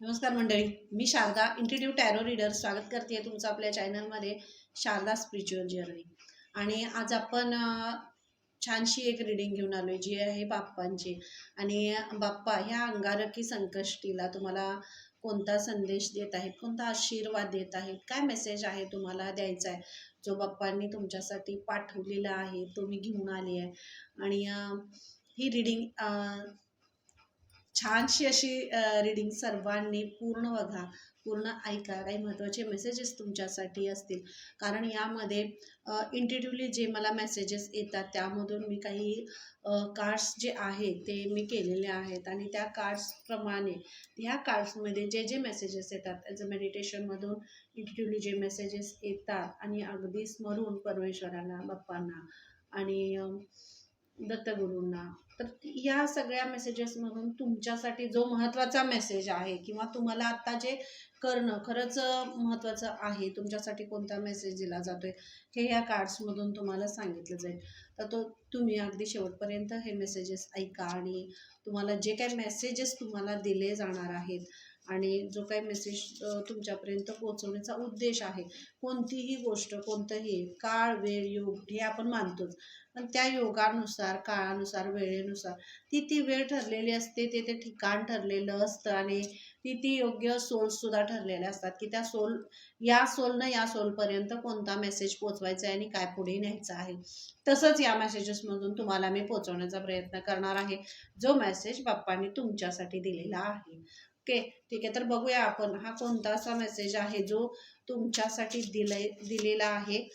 नमस्कार मंडळी मी शारदा इंटिट्यूट टॅरो रीडर स्वागत करते आहे तुमचं आपल्या चॅनलमध्ये शारदा स्पिरिच्युअल जर्नी आणि आज आपण छानशी एक रिडिंग घेऊन आलो आहे जी आहे बाप्पांची. आणि बाप्पा ह्या अंगारकी संकष्टीला तुम्हाला कोणता संदेश देत आहेत कोणता आशीर्वाद देत आहेत काय मेसेज आहे तुम्हाला द्यायचा आहे जो बाप्पांनी तुमच्यासाठी पाठवलेला आहे तो मी घेऊन आली आहे. आणि ही रिडिंग छानशी अशी रिडिंग सर्वांनी पूर्ण बघा पूर्ण ऐका. काही महत्त्वाचे मेसेजेस तुमच्यासाठी असतील. कारण यामध्ये इंटिट्यूली जे मला मेसेजेस येतात त्यामधून मी काही कार्ड्स जे आहेत ते मी केलेले आहेत. आणि त्या कार्ड्सप्रमाणे ह्या कार्ड्समध्ये जे जे मेसेजेस येतात ॲज अ मेडिटेशनमधून इंटिट्यूटली जे मेसेजेस येतात आणि अगदी स्मरून परमेश्वरांना बाप्पांना आणि दत्तगुरूंना तर या सगळ्या मेसेजेसमधून तुमच्यासाठी जो महत्त्वाचा मेसेज आहे किंवा तुम्हाला आत्ता जे करणं खरंच महत्त्वाचं आहे तुमच्यासाठी कोणता मेसेज दिला जातो आहे हे या कार्ड्समधून तुम्हाला सांगितलं जाईल. तर तो तुम्ही अगदी शेवटपर्यंत हे मेसेजेस ऐका आणि तुम्हाला जे काही मेसेजेस तुम्हाला दिले जाणार आहेत आणि जो काही मेसेज तुमच्यापर्यंत पोहोचवण्याचा उद्देश आहे कोणतीही गोष्ट कोणतंही काळ वेळ योग हे आपण मानतोच. पण त्या योगानुसार काळानुसार वेळेनुसार ती ती वेळ ठरलेली असते ते ते ठिकाण ठरलेलं असतं आणि ती ती योग्य सोलसुद्धा ठरलेल्या असतात की त्या सोल या सोलनं या सोलपर्यंत कोणता मेसेज पोचवायचा आहे आणि काय पुढे न्यायचं आहे. तसंच या मेसेजेसमधून तुम्हाला मी पोचवण्याचा प्रयत्न करणार आहे जो मेसेज बाप्पांनी तुमच्यासाठी दिलेला आहे. ओके ठीक आहे. तर बघूया आपण हा कोणता असा मेसेज आहे जो तुमच्यासाठी दिले दिलेला आहे.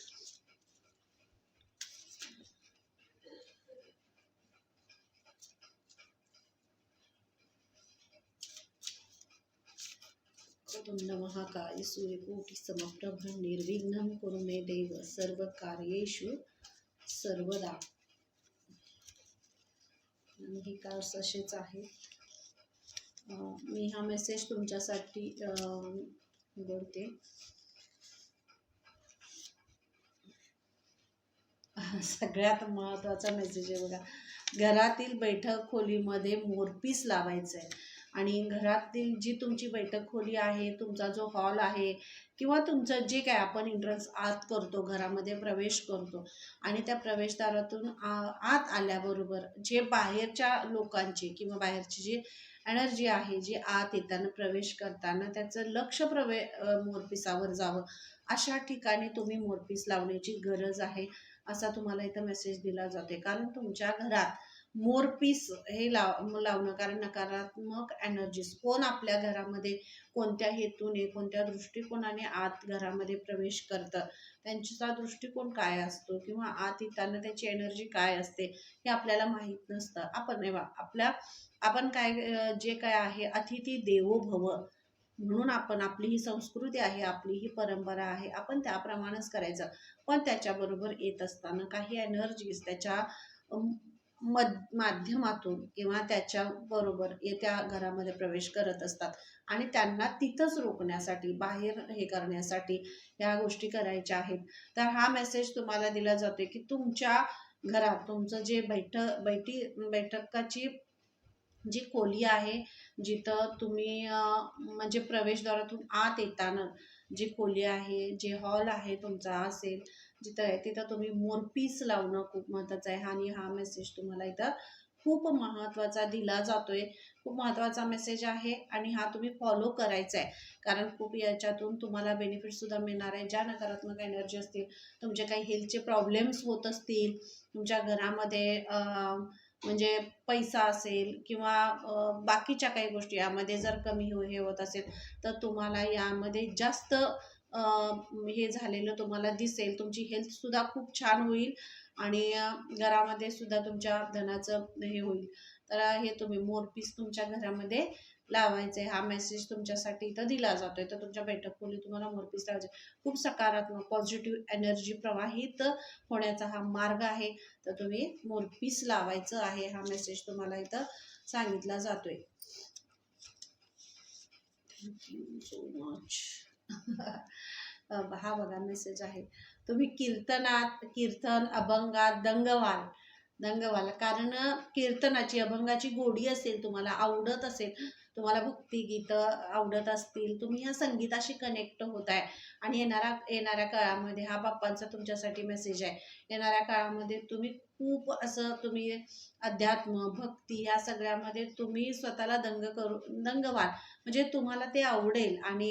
तुंड महाकाय सूर्यकोटी समप्रभ निर्विघ्न कुरु मे देव सर्व कार्येषु सर्वदा. आणि हे कार्ड्स असेच आहे. मी हा मेसेज तुमच्यासाठी अं, बोलते. सगळ्यात महत्त्वाचा मेसेज आहे बघा. घरातील बैठक खोलीमध्ये मोरपीस लावायचं आहे आणि घरातील जी तुमची बैठक खोली आहे तुमचा जो हॉल आहे किंवा तुमचं जे काय आपण एंट्रन्स आत करतो घरामध्ये प्रवेश करतो आणि त्या प्रवेशद्वारातून आ- आत आल्याबरोबर जे बाहेरच्या लोकांची किंवा बाहेरचे जे एनर्जी आहे जी आत येताना प्रवेश करताना त्याचं लक्ष प्रवे मोरपिसावर जावं. अशा ठिकाणी तुम्ही मोरपीस लावण्याची गरज आहे असा तुम्हाला इथं मेसेज दिला जाते कारण तुमच्या घरात मोरपीस हे लाव लावणं कारण नकारात्मक एनर्जीज कोण आपल्या घरामध्ये कोणत्या हेतूने कोणत्या दृष्टिकोनाने आत घरामध्ये प्रवेश करतं? त्यांचा दृष्टिकोन काय असतो? किंवा आत येताना त्याची एनर्जी काय असते? हे आपल्याला माहीत नसतं. आपण आपल्या आपण काय जे काय आहे अतिथी देवो भव म्हणून आपण आपली ही संस्कृती आहे आपली ही परंपरा आहे आपण त्याप्रमाणेच करायचं. पण त्याच्याबरोबर येत असताना काही एनर्जीज त्याच्या मद माध्यमातून किंवा त्याच्याबरोबर येत्या घरामध्ये प्रवेश करत असतात. आणि त्यांना तिथंच रोखण्यासाठी बाहेर हे करण्यासाठी या गोष्टी करायच्या आहेत. तर हा मेसेज तुम्हाला दिला जातोय की तुमच्या घरात तुमचं जे बैठ बैठी बैठकाची जी खोली आहे जिथं तुम्ही म्हणजे प्रवेशद्वारातून आत येताना जी खोली आहे जे हॉल आहे तुमचा असेल जिथं आहे तिथं तुम्ही मोरपीस लावणं खूप महत्त्वाचं आहे. आणि हा मेसेज तुम्हाला इथं खूप महत्त्वाचा दिला जातोय. खूप महत्त्वाचा मेसेज आहे आणि हा तुम्ही फॉलो करायचा आहे. कारण खूप याच्यातून तुम्हाला बेनिफिटसुद्धा मिळणार आहे. ज्या नकारात्मक एनर्जी असतील तुमचे काही हेल्थचे प्रॉब्लेम्स होत असतील तुमच्या घरामध्ये म्हणजे पैसा असेल किंवा बाकीच्या काही गोष्टी यामध्ये जर कमी हो हे होत असेल तर तुम्हाला यामध्ये जास्त हे झालेलं तुम्हाला दिसेल. तुमची हेल्थसुद्धा खूप छान होईल आणि घरामध्ये सुद्धा तुमच्या धनाचं हे होईल. तर हे तुम्ही मोरपीस तुमच्या घरामध्ये लावायचे. हा मेसेज तुमच्यासाठी इथं दिला जातोय. तर तुमच्या बैठक खोली तुम्हाला मोरपीस लावायचे खूप सकारात्मक पॉझिटिव्ह एनर्जी प्रवाहित होण्याचा हा मार्ग आहे. तर तुम्ही मोरपीस लावायचं आहे. हा मेसेज तुम्हाला इथं सांगितला जातोय. थँक्यू सो मच हा बघा मेसेज आहे. तुम्ही कीर्तनात कीर्तन अभंगात दंगवाल दंगवाल कारण कीर्तनाची अभंगाची गोडी असेल तुम्हाला आवडत असेल तुम्हाला भक्तिगीतं आवडत असतील तुम्ही ह्या संगीताशी कनेक्ट होत आहे आणि येणारा येणाऱ्या काळामध्ये हा बाप्पांचा तुमच्यासाठी मेसेज आहे. येणाऱ्या काळामध्ये तुम्ही खूप असं तुम्ही अध्यात्म भक्ती या सगळ्यामध्ये तुम्ही स्वतःला दंग करू दंग व्हाल म्हणजे तुम्हाला ते आवडेल आणि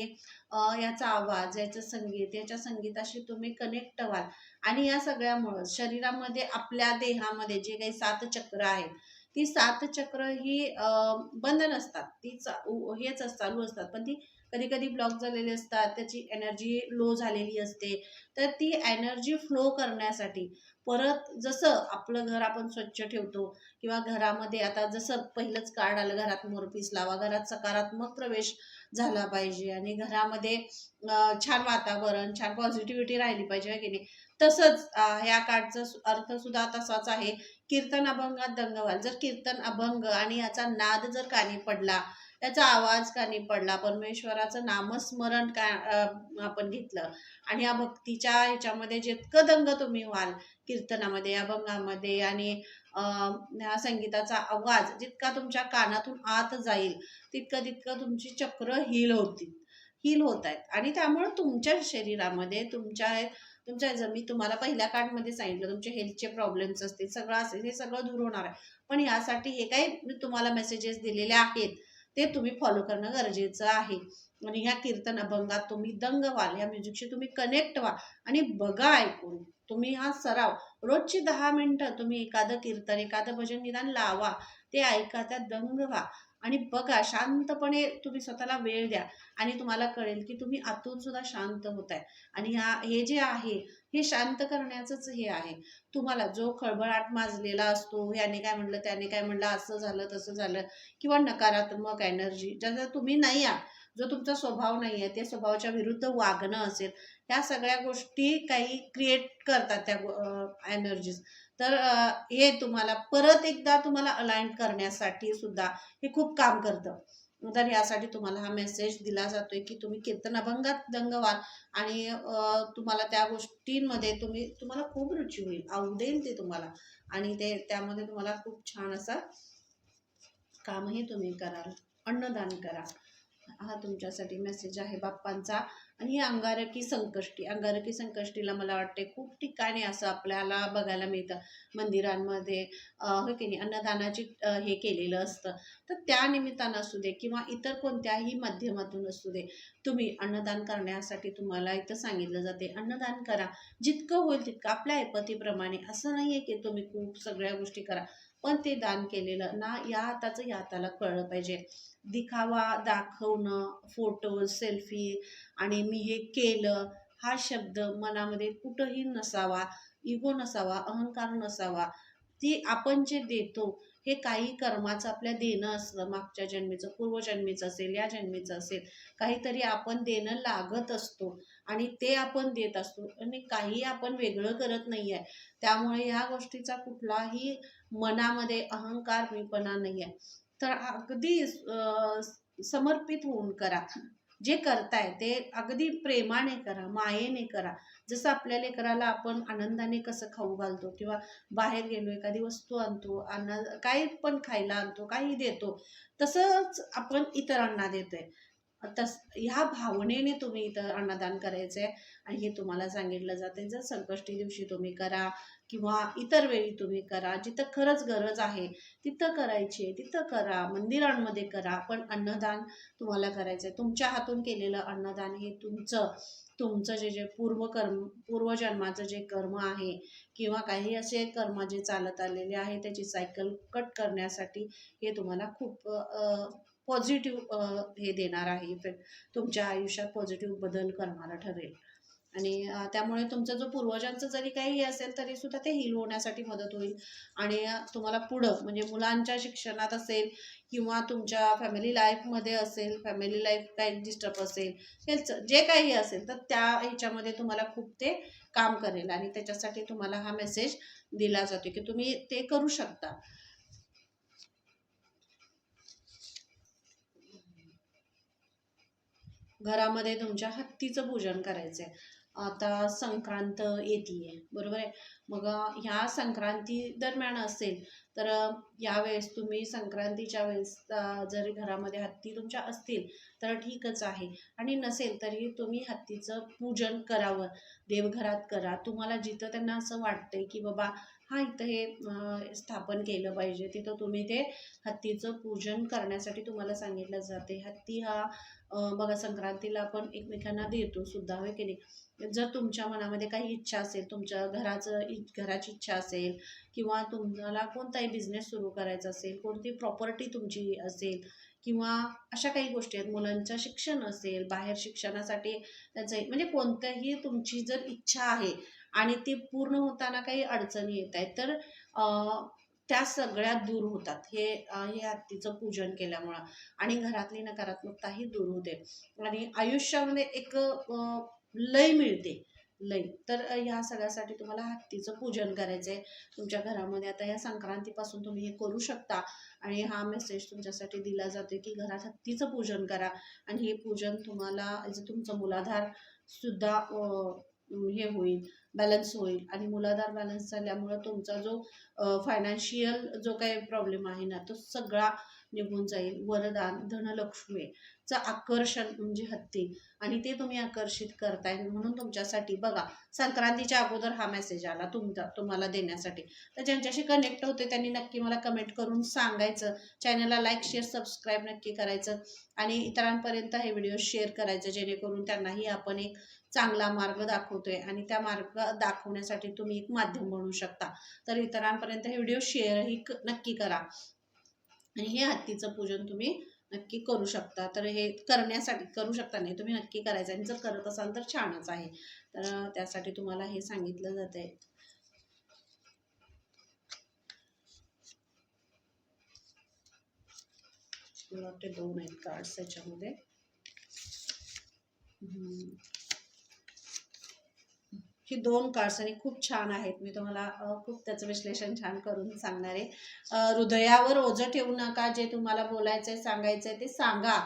याचा आवाज याचं संगीत याच्या संगीताशी तुम्ही कनेक्ट व्हाल. आणि या सगळ्यामुळं शरीरामध्ये आपल्या देहामध्ये जे काही सात चक्र आहेत ती सात चक्र ही अं, बंद नसतात. ती चा- हेच चालू असतात. पण ती कधी कधी ब्लॉक झालेली असतात. त्याची एनर्जी लो झालेली असते. तर ती एनर्जी फ्लो करण्यासाठी परत जसं आपलं घर आपण स्वच्छ ठेवतो किंवा घरामध्ये आता जसं पहिलंच कार्ड आलं घरात मोरपीस लावा घरात सकारात्मक प्रवेश झाला पाहिजे आणि घरामध्ये छान वातावरण छान पॉझिटिव्हिटी राहिली पाहिजे की नाही? तसंच ह्या कार्डचा सु- अर्थ सुद्धा तसाच आहे. कीर्तन अभंगात दंगवाल. जर कीर्तन अभंग आणि याचा नाद जर कानी पडला त्याचा आवाज कानी पडला? परमेश्वराचं नामस्मरण का आपण घेतलं? आणि या भक्तीच्या ह्याच्यामध्ये जितकं दंग तुम्ही व्हाल कीर्तनामध्ये अभंगामध्ये आणि ह्या संगीताचा आवाज जितका तुमच्या कानातून आत जाईल तितकं तितकं तुमची चक्र हील होतील. हील होत आहेत. आणि त्यामुळं तुमच्या शरीरामध्ये तुमच्या तुमच्या जर मी तुम्हाला पहिल्या कार्डमध्ये सांगितलं तुमचे हेल्थचे प्रॉब्लेम्स असतील सगळं असेल हे सगळं दूर होणार आहे. पण यासाठी हे काही मी तुम्हाला मेसेजेस दिलेले आहेत. ते तुम्ही फॉलो करणं गरजेचं आहे. आणि ह्या कीर्तन अभंगात तुम्ही दंग व्हाल या म्युझिकशी तुम्ही कनेक्ट व्हा आणि बघा ऐकून तुम्ही हा सराव. रोजची दहा मिनटं तुम्ही एखादं कीर्तन एखादं भजन निदान लावा. ते ऐका त्या दंग व्हा. आणि बघा शांतपणे तुम्ही स्वतःला वेळ द्या. आणि तुम्हाला कळेल की तुम्ही आतून सुद्धा शांत होत आहे आणि ह्या हे जे आहे हे शांत करण्याचंच हे आहे. तुम्हाला जो खळबळाट माजलेला असतो याने काय म्हणलं त्याने काय म्हणलं असं झालं तसं झालं किंवा नकारात्मक एनर्जी ज्याचा तुम्ही नाही आहात जो तुमचा स्वभाव नाही आहे त्या स्वभावाच्या विरुद्ध वागणं असेल ह्या सगळ्या गोष्टी काही क्रिएट करतात त्या एनर्जीज तर हे तुम्हाला परत एकदा तुम्हाला अलाइन करण्यासाठी सुद्धा हे खूप काम करतं. तर यासाठी तुम्हाला हा मेसेज दिला जातोय की तुम्ही कीर्तन अभंगात दंग व्हाल आणि तुम्हाला त्या गोष्टींमध्ये तुम्ही तुम्हाला खूप रुची होईल आवडेल ते तुम्हाला. आणि ते त्यामध्ये तुम्हाला खूप छान असं कामही तुम्ही कराल अन्नदान करा हा तुमच्यासाठी मेसेज आहे बाप्पांचा. आणि ही अंगारकी संकष्टी अंगारकी संकष्टीला मला वाटते खूप ठिकाणी असं आपल्याला बघायला मिळतं. मंदिरांमध्ये हो की नाही अन्नदानाची हे केलेलं असतं. तर त्या निमित्तानं असू दे किंवा इतर कोणत्याही माध्यमातून असू दे तुम्ही अन्नदान करण्यासाठी तुम्हाला इथं सांगितलं जाते अन्नदान करा. जितकं होईल तितकं आपल्या ऐपतीप्रमाणे. असं नाही आहे की तुम्ही खूप सगळ्या गोष्टी करा. पण ते दान केलेलं ना या हाताचं या हाताला कळलं पाहिजे. दिखावा दाखवणं फोटो सेल्फी आणि मी हे केलं हा शब्द मनामध्ये कुठंही नसावा इगो नसावा अहंकार नसावा ती आपण जे देतो हे काही कर्माचं आपल्या देणं असलं मागच्या जन्मीचं पूर्वजन्मीचं असेल या जन्मीचं असेल काहीतरी आपण देणं लागत असतो आणि ते आपण देत असतो आणि काही आपण वेगळं करत नाही आहे त्यामुळे ह्या गोष्टीचा कुठलाही मनामध्ये अहंकार मीपणा नाही आहे तर अगदी समर्पित होऊन करा. जे करताय ते अगदी प्रेमाने करा मायेने करा. जसं आपल्या लेकराला आपण आनंदाने कसं खाऊ घालतो किंवा बाहेर गेलो एखादी वस्तू आणतो अन्न काही पण खायला आणतो काही देतो तसंच आपण इतरांना देतोय. तस ह्या भावनेने तुम्ही इथं अन्नदान करायचं आहे आणि हे तुम्हाला सांगितलं जाते जर संकष्टी दिवशी तुम्ही करा किंवा इतर वेळी तुम्ही करा जिथं खरंच गरज आहे तिथं करायची आहे तिथं करा मंदिरांमध्ये करा पण अन्नदान तुम्हाला करायचं आहे तुमच्या हातून केलेलं अन्नदान हे तुमचं तुमचं जे जे पूर्वकर्म पूर्वजन्माचं जे कर्म आहे किंवा काही असे कर्म जे चालत आलेले आहे त्याची सायकल कट करण्यासाठी हे तुम्हाला खूप पॉझिटिव्ह हे देणार आहे. इफेक्ट तुमच्या आयुष्यात पॉझिटिव्ह बदल करणारा ठरेल. आणि त्यामुळे तुमचा जो पूर्वजांचं जरी काही असेल तरी सुद्धा ते हील होण्यासाठी मदत होईल. आणि तुम्हाला पुढं म्हणजे मुलांच्या शिक्षणात असेल किंवा तुमच्या फॅमिली लाईफमध्ये असेल फॅमिली लाईफ काही डिस्टर्ब असेल हेल्थ जे काही असेल तर त्या ह्याच्यामध्ये तुम्हाला खूप ते काम करेल. आणि त्याच्यासाठी तुम्हाला हा मेसेज दिला जातो की तुम्ही ते करू शकता. घरामध्ये तुमच्या हत्तीचं पूजन करायचं आहे आता संक्रांत येते बरोबर आहे? मग ह्या संक्रांती दरम्यान असेल तर यावेळेस तुम्ही संक्रांतीच्या वेळेस जर घरामध्ये हत्ती तुमच्या असतील तर ठीकच आहे. आणि नसेल तरी तुम्ही हत्तीचं पूजन करावं. देवघरात करा. तुम्हाला जिथं त्यांना असं वाटतंय की बाबा हा इथं हे स्थापन केलं पाहिजे. तिथं तुम्ही ते हत्तीचं पूजन करण्यासाठी तुम्हाला सांगितलं जाते. हत्ती हा बघा संक्रांतीला आपण एकमेकांना देतो सुद्धा होय की नाही? जर तुमच्या मनामध्ये काही इच्छा असेल तुमच्या घराचं इ- घराची इच्छा असेल किंवा तुम्हाला कोणताही बिझनेस सुरू करायचा असेल कोणती प्रॉपर्टी तुमची असेल किंवा अशा काही गोष्टी आहेत मुलांचं शिक्षण असेल बाहेर शिक्षणासाठी त्यांचं म्हणजे कोणत्याही तुमची जर इच्छा आहे आणि ती पूर्ण होताना काही अडचणी येत आहेत. तर त्या सगळ्या दूर होतात. हे हे हत्तीचं पूजन केल्यामुळं. आणि घरातली नकारात्मकताही दूर होते. आणि आयुष्यामध्ये एक लय मिळते. लय. तर ह्या सगळ्यासाठी तुम्हाला हत्तीचं पूजन करायचं आहे तुमच्या घरामध्ये आता या संक्रांतीपासून तुम्ही हे करू शकता. आणि हा मेसेज तुमच्यासाठी दिला जातो की घरात हत्तीचं पूजन करा. आणि हे पूजन तुम्हाला जे तुमचं मुलाधार सुद्धा हे होईल बॅलन्स होईल. आणि मुलाधार बॅलन्स झाल्यामुळं तुमचा जो फायनान्शियल जो काही प्रॉब्लेम आहे ना तो सगळा निघून जाईल. वरदान धनलक्ष्मीचं आकर्षण म्हणजे हत्ती. आणि ते तुम्ही आकर्षित करताय म्हणून तुमच्यासाठी बघा संक्रांतीच्या अगोदर हा मेसेज आला तुमचा तुम्हाला देण्यासाठी. तर ज्यांच्याशी कनेक्ट होते त्यांनी नक्की मला कमेंट करून सांगायचं. चॅनलला लाईक शेअर सबस्क्राईब नक्की करायचं. आणि इतरांपर्यंत हे व्हिडिओ शेअर करायचं जेणेकरून त्यांनाही आपण एक चांगला मार्ग दाखवतोय आणि त्या मार्ग दाखवण्यासाठी तुम्ही एक माध्यम बनू शकता. तर इतरांपर्यंत हे व्हिडिओ शेअरही क- नक्की करा. आणि हे हत्तीचं पूजन तुम्ही नक्की करू शकता. तर हे करण्यासाठी करू शकता नाही तुम्ही नक्की करायचं आणि जर करत असाल तर छानच आहे. तर त्यासाठी तुम्हाला हे सांगितलं जात आहे दोन आहेत कार्ड्स त्याच्यामध्ये. ही दोन कार्ड्स आणि खूप छान आहेत. मी तुम्हाला खूप त्याचं विश्लेषण छान करून सांगणार आहे. हृदयावर ओझं ठेवू नका. जे तुम्हाला बोलायचं आहे सांगायचं आहे ते सांगा.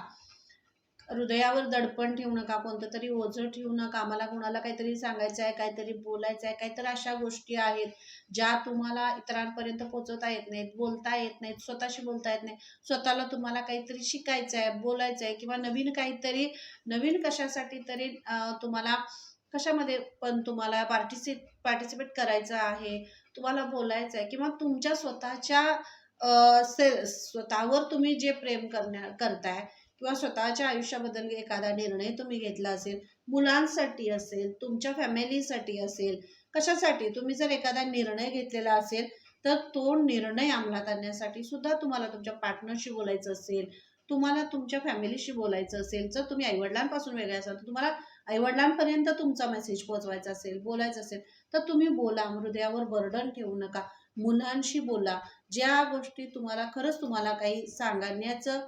हृदयावर दडपण ठेवू नका. कोणतं तरी ओझं ठेवू नका. आम्हाला कोणाला काहीतरी सांगायचं आहे काहीतरी बोलायचं आहे काहीतरी अशा गोष्टी आहेत ज्या तुम्हाला इतरांपर्यंत पोचवता येत नाहीत बोलता येत नाहीत स्वतःशी बोलता येत नाही स्वतःला तुम्हाला काहीतरी शिकायचं आहे बोलायचं आहे किंवा नवीन काहीतरी नवीन कशासाठी तरी तुम्हाला कशामध्ये पण तुम्हाला पार्टिसिप पार्टिसिपेट करायचं आहे तुम्हाला बोलायचं आहे किंवा तुमच्या स्वतःच्या से स्वतःवर तुम्ही जे प्रेम करण्या करताय किंवा स्वतःच्या आयुष्याबद्दल एखादा निर्णय तुम्ही घेतला असेल मुलांसाठी असेल तुमच्या फॅमिलीसाठी असेल कशासाठी? तुम्ही जर एखादा निर्णय घेतलेला असेल तर तो निर्णय अंमलात आणण्यासाठी सुद्धा तुम्हाला तुमच्या पार्टनरशी बोलायचं असेल तुम्हाला तुमच्या फॅमिलीशी बोलायचं असेल जर तुम्ही आईवडिलांपासून वेगळे असाल तर तुम्हाला आईवडिलांपर्यंत तुमचा मेसेज पोहोचवायचा असेल बोलायचं असेल तर तुम्ही बोला हृदयावर बर्डन ठेवू नका. मुलांशी बोला. ज्या गोष्टी तुम्हाला खरंच तुम्हाला काही सांगण्याचं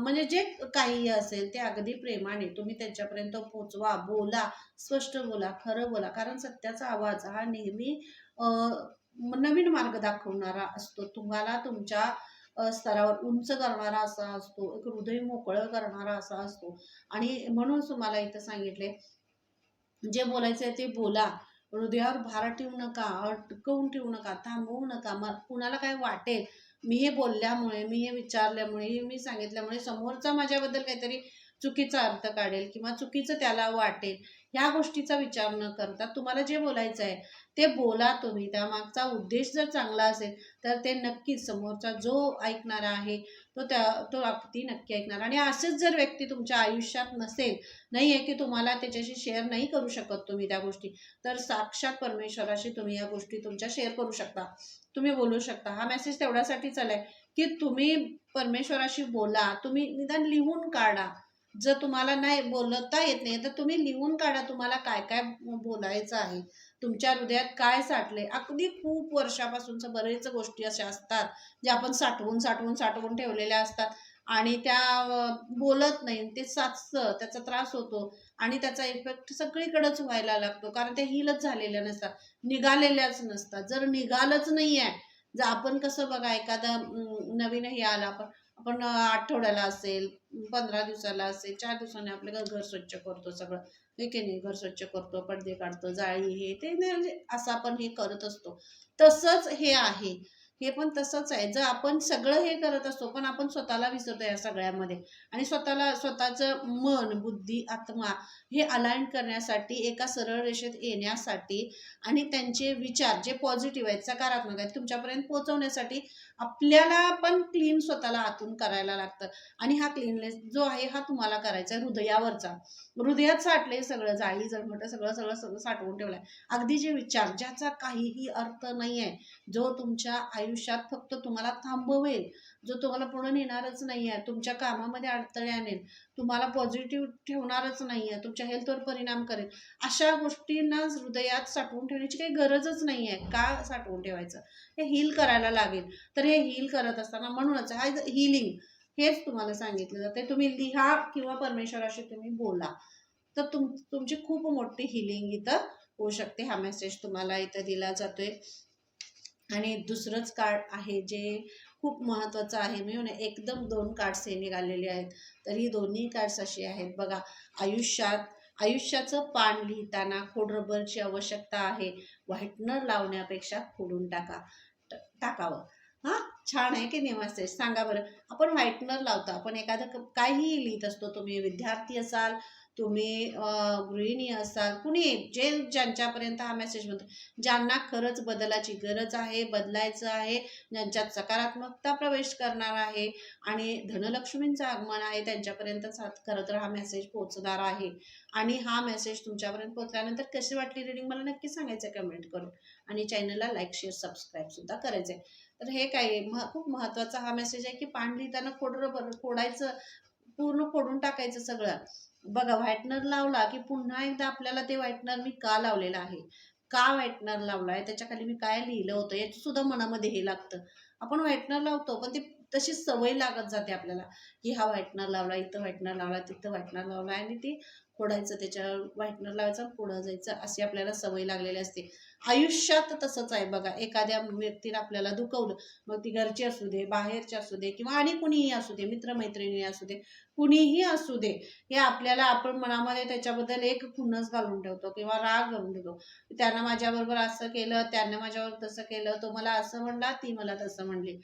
म्हणजे जे काही असेल ते अगदी प्रेमाने तुम्ही त्यांच्यापर्यंत पोचवा बोला स्पष्ट बोला खरं बोला. कारण सत्याचा आवाज हा नेहमी नवीन मार्ग दाखवणारा असतो. तुम्हाला तुमच्या स्तरावर उंच करणारा असा असतो एक हृदय मोकळं करणारा असा असतो. आणि म्हणून तुम्हाला इथं सांगितले जे बोलायचं आहे ते बोला. हृदयावर भार ठेवू नका अटकवून ठेवू नका थांबवू नका. मग कुणाला काय वाटेल? मी हे बोलल्यामुळे मी हे विचारल्यामुळे हे मी सांगितल्यामुळे समोरचा माझ्याबद्दल काहीतरी चुकीचा अर्थ काढेल किंवा चुकीचं त्याला वाटेल. ह्या गोष्टीचा विचार न करता तुम्हाला जे बोलायचं आहे ते बोला तुम्ही. त्यामागचा उद्देश जर चांगला असेल तर ते नक्कीच समोरचा जो ऐकणारा आहे तो त्या तो अगदी नक्की ऐकणार. आणि असेच जर व्यक्ती तुमच्या आयुष्यात नसेल नाही आहे की तुम्हाला त्याच्याशी शेअर नाही करू शकत तुम्ही त्या गोष्टी तर साक्षात परमेश्वराशी तुम्ही या गोष्टी तुमच्या शेअर करू शकता. तुम्ही बोलू शकता. हा मेसेज तेवढ्यासाठीच आहे की तुम्ही परमेश्वराशी बोला तुम्ही निदान लिहून काढा. जर तुम्हाला नाही बोलता येत नाही तर तुम्ही लिहून काढा तुम्हाला काय काय बोलायचं आहे. तुमच्या हृदयात काय साठले अगदी खूप वर्षापासूनच बरेच गोष्टी अशा असतात ज्या आपण साठवून साठवून साठवून ठेवलेल्या असतात. आणि त्या बोलत नाही ते साचतं त्याचा त्रास होतो आणि त्याचा इफेक्ट सगळीकडेच व्हायला लागतो. कारण ते हिलच झालेल्या नसतात निघालेल्याच नसतात. जर निघालच नाही आहे जर आपण कसं बघा एखादा नवीन हे आला आपण आपण आठवड्याला असेल पंधरा दिवसाला असेल चार दिवसांनी आपलं घर घर स्वच्छ करतो सगळं. हे की नाही? घर स्वच्छ करतो पडदे काढतो जाळी हे ते म्हणजे असं आपण हे करत असतो. तसंच हे आहे. हे पण तसंच आहे. जर आपण सगळं हे करत असतो पण आपण स्वतःला विसरतो या सगळ्यामध्ये. आणि स्वतःला स्वतःचं मन बुद्धी आत्मा हे अलाइन करण्यासाठी एका सरळ रेषेत येण्यासाठी आणि त्यांचे विचार जे पॉझिटिव्ह आहेत सकारात्मक आहेत तुमच्यापर्यंत पोहोचवण्यासाठी आपल्याला पण क्लीन स्वतःला आतून करायला लागतं. आणि हा क्लीननेस जो आहे हा तुम्हाला करायचा आहे हृदयावरचा. हृदयात साठले सगळं जाळी जळमट सगळं सगळं सगळं साठवून ठेवलंय. अगदी जे विचार ज्याचा काहीही अर्थ नाही आहे जो तुमच्या आयुष्यात फक्त तुम्हाला थांबवेल. जो तुम्हाला पुढे नेणारच नाही आहे तुमच्या कामामध्ये अडथळे आणेल तुम्हाला पॉझिटिव्ह ठेवणारच नाही आहे तुमच्या हेल्थवर परिणाम करेल. अशा गोष्टींना हृदयात साठवून ठेवण्याची काही गरजच नाही आहे का साठवून ठेवायचं? हे हील करायला लागेल. तर हे हील करत असताना म्हणूनच हा हिलिंग हेच तुम्हाला सांगितलं जाते तुम्ही लिहा किंवा परमेश्वराशी तुम्ही बोला. तर तुम तुमची खूप मोठी हिलिंग इथं होऊ शकते. हा मेसेज तुम्हाला इथं दिला जातोय. आणि दुसरंच कार्ड आहे जे खूप महत्त्वाचं आहे. मी म्हणे एकदम दोन कार्ड्स हे निघालेले आहेत. तर ही दोन्ही कार्ड्स अशी आहेत. बघा आयुष्यात आयुष्याचं पान लिहिताना खोड रबरची आवश्यकता आहे. व्हाईटनर लावण्यापेक्षा खोडून टाका टाकावं. हां? छान आहे की नाही मेसेज सांगा बरं. आपण व्हाईटनर लावतो. आपण एखादं काहीही लिहित असतो. तुम्ही विद्यार्थी असाल तुम्ही गृहिणी असाल कुणी जे ज्यांच्यापर्यंत हा मेसेज म्हणतो ज्यांना खरंच बदलाची गरज आहे बदलायचं आहे ज्यांच्यात सकारात्मकता प्रवेश करणार आहे आणि धनलक्ष्मींचं आगमन आहे त्यांच्यापर्यंतच हा खरं तर हा मेसेज पोहोचणार आहे. आणि हा मेसेज तुमच्यापर्यंत पोहोचल्यानंतर कशी वाटली रिडिंग मला नक्की सांगायचं कमेंट करून. आणि चॅनलला लाईक शेअर सबस्क्राईब सुद्धा करायचं आहे तर हे काय मह खूप महत्त्वाचा हा मेसेज आहे की पान लिहिताना खोडं बरं खोडायचं पूर्ण फोडून टाकायचं सगळं. बघा व्हाईटनर लावला की पुन्हा एकदा आपल्याला ते व्हाईटनर मी का लावलेलं आहे? का व्हाईटनर लावलाय? त्याच्याखाली मी काय लिहिलं होतं? याची सुद्धा मनामध्ये हे लागतं. आपण व्हाईटनर लावतो पण ती तशी सवय लागत जाते आपल्याला. की हा व्हाईटनर लावला इथं व्हाईटनर लावला तिथं व्हाईटनर लावला आणि ती खोडायचं त्याच्यावर व्हाईटनर लावायचं पुढं जायचं अशी आपल्याला सवय लागलेली असते. आयुष्यात तसंच आहे बघा एखाद्या व्यक्तीने आपल्याला दुखवलं मग ती घरची असू दे बाहेरची असू दे किंवा आणि कुणीही असू दे मित्रमैत्रिणी असू दे कुणीही असू दे हे आपल्याला आपण मनामध्ये त्याच्याबद्दल एक खुन्नस घालून ठेवतो किंवा राग घालून ठेवतो. त्यानं माझ्याबरोबर असं केलं त्यानं माझ्याबरोबर तसं केलं तो मला असं म्हणला ती मला तसं म्हणली.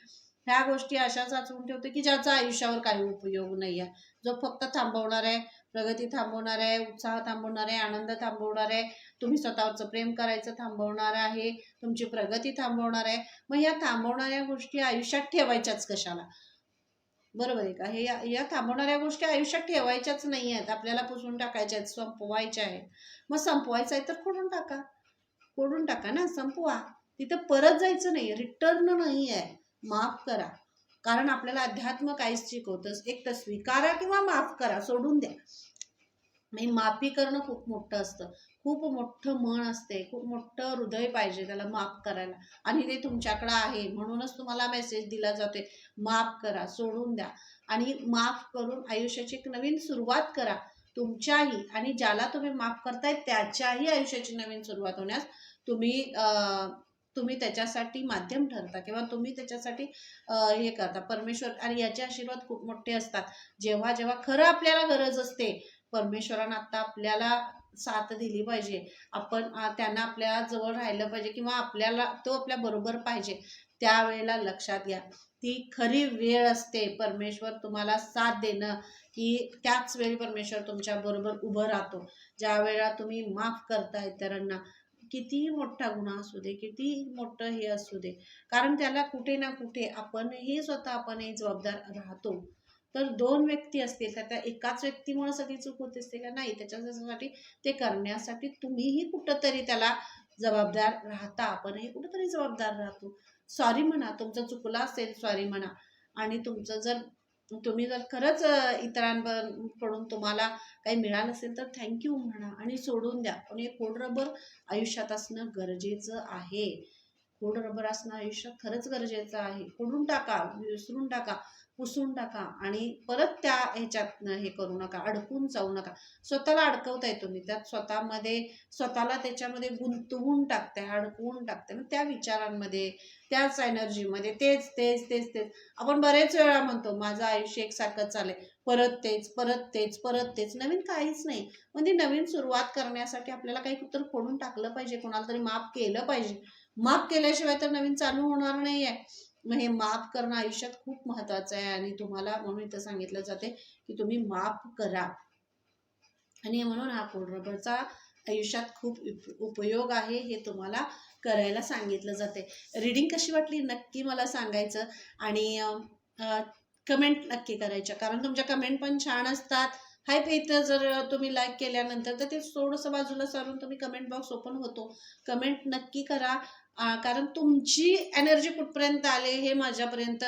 ह्या गोष्टी अशा साचवून ठेवते की ज्याचा आयुष्यावर काही उपयोग नाही आहे. जो फक्त थांबवणार आहे प्रगती थांबवणार आहे उत्साह थांबवणार आहे आनंद थांबवणार आहे तुम्ही स्वतःवरचं प्रेम करायचं थांबवणार आहे तुमची प्रगती थांबवणार आहे मग या थांबवणाऱ्या गोष्टी आयुष्यात ठेवायच्याच कशाला? बरोबर आहे का? हे या या थांबवणाऱ्या गोष्टी आयुष्यात ठेवायच्याच नाही आहेत. आपल्याला पुसून टाकायच्या आहेत संपवायच्या आहेत. मग संपवायचं आहे तर खोडून टाका. खोडून टाका ना संपवा. तिथं परत जायचं नाही रिटर्न नाही आहे. माफ करा. कारण आपल्याला अध्यात्म काहीच शिकवतं एक तर स्वीकारा किंवा माफ करा सोडून द्या. नाही माफी करणं खूप मोठं असतं. खूप मोठं मन असते. खूप मोठं हृदय पाहिजे त्याला माफ करायला. आणि ते तुमच्याकडं आहे. म्हणूनच तुम्हाला मेसेज दिला जाते माफ करा सोडून द्या. आणि माफ करून आयुष्याची एक नवीन सुरुवात करा. तुमच्याही आणि ज्याला तुम्ही माफ करताय त्याच्याही आयुष्याची नवीन सुरुवात होण्यास तुम्ही अं, तुम्ही त्याच्यासाठी माध्यम ठरता किंवा तुम्ही त्याच्यासाठी हे करता. परमेश्वर आणि याचे आशीर्वाद खूप मोठे असतात. जेव्हा जेव्हा खरं आपल्याला गरज असते परमेश्वरानं आता आपल्याला साथ दिली पाहिजे. आपण त्यांना आपल्या जवळ राहिलं पाहिजे किंवा आपल्याला तो आपल्या बरोबर पाहिजे त्यावेळेला लक्षात घ्या. ती खरी वेळ असते. परमेश्वर तुम्हाला साथ देणं की त्याच वेळी परमेश्वर तुमच्या बरोबर उभं राहतो. ज्या वेळेला तुम्ही माफ करता इतरांना कितीही मोठा गुन्हा असू दे किती मोठं हे असू दे कारण त्याला कुठे ना कुठे आपणही स्वतः आपणही जबाबदार राहतो. तर दोन व्यक्ती असतील तर त्या एकाच व्यक्तीमुळे सगळी चूक होत असते का? नाही त्याच्यासाठी ते करण्यासाठी तुम्हीही कुठंतरी त्याला जबाबदार राहता. आपणही कुठंतरी जबाबदार राहतो. सॉरी म्हणा तुमचं चुकलं असेल सॉरी म्हणा. आणि तुमचं जर तुम्ही जर खरंच इतरांकडून तुम्हाला काही मिळालं असेल तर थँक्यू म्हणा आणि सोडून द्या. पण हे खोड रबर आयुष्यात असणं गरजेचं आहे. खोड रबर असणं आयुष्यात? खरंच गरजेचं आहे. खोडून टाका विसरून टाका पुसून टाका आणि परत त्या ह्याच्यात हे करू नका अडकून जाऊ नका. स्वतःला अडकवताय तुम्ही त्यात स्वतःमध्ये स्वतःला त्याच्यामध्ये गुंतवून टाकताय अडकवून टाकताय. मग त्या विचारांमध्ये त्याच एनर्जीमध्ये तेच तेच तेच तेच. आपण बरेच वेळा म्हणतो माझं आयुष्य एकसारखं चालेल परत तेच परत तेच परत तेच. नवीन काहीच नाही. म्हणजे नवीन सुरुवात करण्यासाठी आपल्याला काही कुठं फोडून टाकलं पाहिजे. कोणाला तरी माफ केलं पाहिजे. माफ केल्याशिवाय तर नवीन चालू होणार नाही आहे मग हे माफ करणं आयुष्यात खूप महत्वाचं आहे आणि तुम्हाला म्हणून इथं सांगितलं जाते की तुम्ही माफ करा. आणि म्हणून हा रबरचा आयुष्यात खूप उपयोग आहे हे तुम्हाला करायला सांगितलं जाते. रीडिंग कशी वाटली? नक्की मला सांगायचं. आणि कमेंट नक्की करायच्या. कारण तुमच्या कमेंट पण छान असतात. हाय इथं जर तुम्ही लाईक केल्यानंतर तर ते थोडंसं बाजूला सारून तुम्ही कमेंट बॉक्स ओपन होतो. कमेंट नक्की करा. कारण तुमची एनर्जी कुठपर्यंत आले हे माझ्यापर्यंत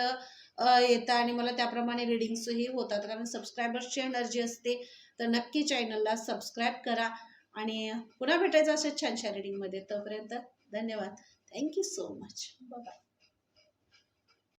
येतं आणि मला त्याप्रमाणे रिडिंग्सही होतात. कारण सबस्क्रायबर्सची एनर्जी असते तर नक्की चॅनलला सबस्क्राईब करा आणि पुन्हा भेटायचं असं छानशा रिडिंगमध्ये तोपर्यंत धन्यवाद. Thank you so much bye